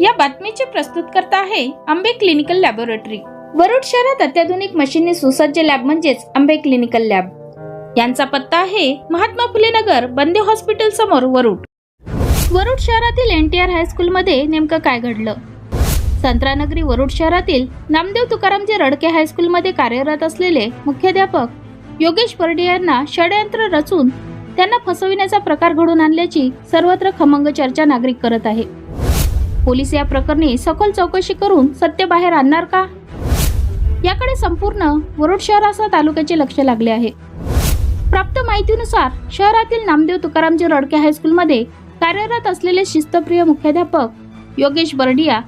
या बातमीचे प्रस्तुतकर्ता आहे आंबे क्लिनिकल लॅबोरेटरी. वरुड शहरात अत्याधुनिक मशीनने सुसज्ज लॅब म्हणजेच आंबे क्लिनिकल लॅब. यांचा पत्ता आहे महात्मा फुले नगर बंदे हॉस्पिटल समोर वरुड. वरुड शहरातील एन टी आर हायस्कूल मध्ये नेमकं काय घडलं? संत्रानगरी वरुड शहरातील नामदेव तुकारामजी रडके हायस्कूल मध्ये कार्यरत असलेले मुख्याध्यापक योगेश बर्डे यांना षडयंत्र रचून त्यांना फसविण्याचा प्रकार घडून आणल्याची सर्वत्र खमंग चर्चा नागरिक करत आहे. पोलीस या प्रकरणी सखोल चौकशी करून सत्य बाहेर आणणार का? याकडे संपूर्ण वरुड शहरासह तालुक्याचे लक्ष लागले आहे. प्राप्त माहितीनुसार शहरातील नामदेव तुकारामजी रडके हायस्कूलमध्ये कार्यरत असलेले शिस्तप्रिय मुख्याध्यापक योगेश बर्डिया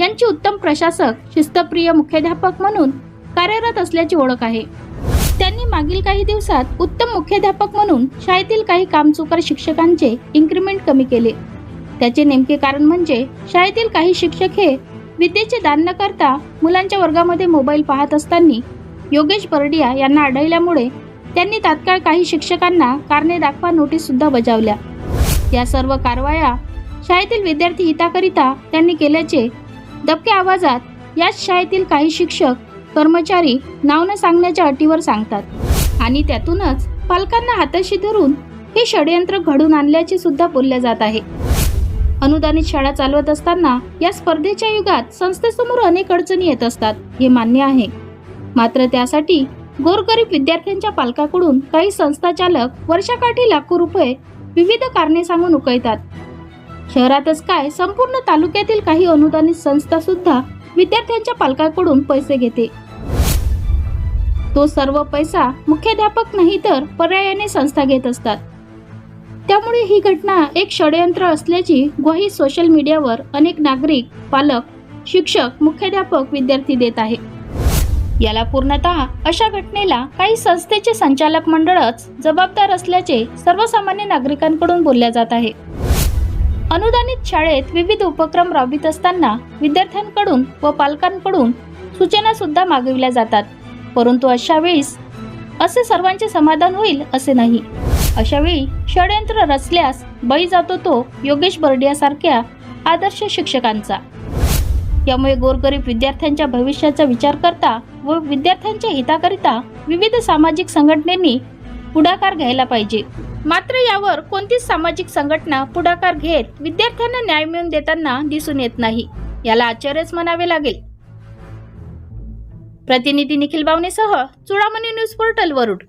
यांची उत्तम प्रशासक शिस्तप्रिय मुख्याध्यापक म्हणून कार्यरत असल्याची ओळख आहे. त्यांनी मागील काही दिवसात उत्तम मुख्याध्यापक म्हणून शाळेतील काही कामचुकार शिक्षकांचे इन्क्रिमेंट कमी केले. त्याचे नेमके कारण म्हणजे शाळेतील काही शिक्षक हे विद्येचे दान न करता मुलांच्या वर्गामध्ये मोबाईल पाहत असताना योगेश बर्डिया यांना आढळल्यामुळे त्यांनी तात्काळ काही शिक्षकांना कारणे दाखवा नोटीस सुद्धा बजावल्या. या सर्व कारवाया शाळेतील विद्यार्थी हिताकरिता त्यांनी केल्याचे दबक्या आवाजात याच शाळेतील काही शिक्षक कर्मचारी नाव न सांगण्याच्या अटीवर सांगतात आणि त्यातूनच पालकांना हाताशी धरून हे षडयंत्र घडून आणल्याचे सुद्धा बोलले जात आहे. अनुदानित शाळा चालवत असताना या स्पर्धेच्या युगात संस्थेसमोर अनेक अडचणी येत असतात हे मान्य आहे. मात्र त्यासाठी गोरगरीब विद्यार्थ्यांच्या पालकाकडून काही संस्था चालक वर्षाकाठी लाखो रुपये विविध कारणे सांगून उकळतात. शहरातच काय संपूर्ण तालुक्यातील काही अनुदानित संस्था सुद्धा विद्यार्थ्यांच्या पालकाकडून पैसे घेते. तो सर्व पैसा मुख्याध्यापक नाही तर पर्यायाने संस्था घेत असतात. त्यामुळे ही घटना एक षडयंत्र असल्याची ग्वाही सोशल मीडियावर अनेक नागरिक पालक शिक्षक मुख्याध्यापक विद्यार्थी देत आहे. याला पूर्णतः अशा घटनेला काही संस्थेचे संचालक मंडळच जबाबदार असल्याचे सर्वसामान्य नागरिकांकडून बोलल्या जात आहे. अनुदानित शाळेत विविध उपक्रम राबवित असताना विद्यार्थ्यांकडून व पालकांकडून सूचना सुद्धा मागविल्या जातात. परंतु अशा वेळेस असे सर्वांचे समाधान होईल असे नाही. अशावेळी षडयंत्र रचल्यास बळी जातो तो योगेश बर्डियासारख्या आदर्श शिक्षकांचा. यामुळे गोरगरीब विद्यार्थ्यांच्या भविष्याचा विचार करता व विद्यार्थ्यांच्या हिताकरिता विविध सामाजिक संघटनेनी पुढाकार घ्यायला पाहिजे. मात्र यावर कोणतीच सामाजिक संघटना पुढाकार घेत विद्यार्थ्यांना न्याय मिळवून देताना दिसून येत नाही याला आश्चर्यच म्हणावे लागेल. प्रतिनिधी निखिल बावनेसह चुडामणी न्यूज पोर्टल वरुड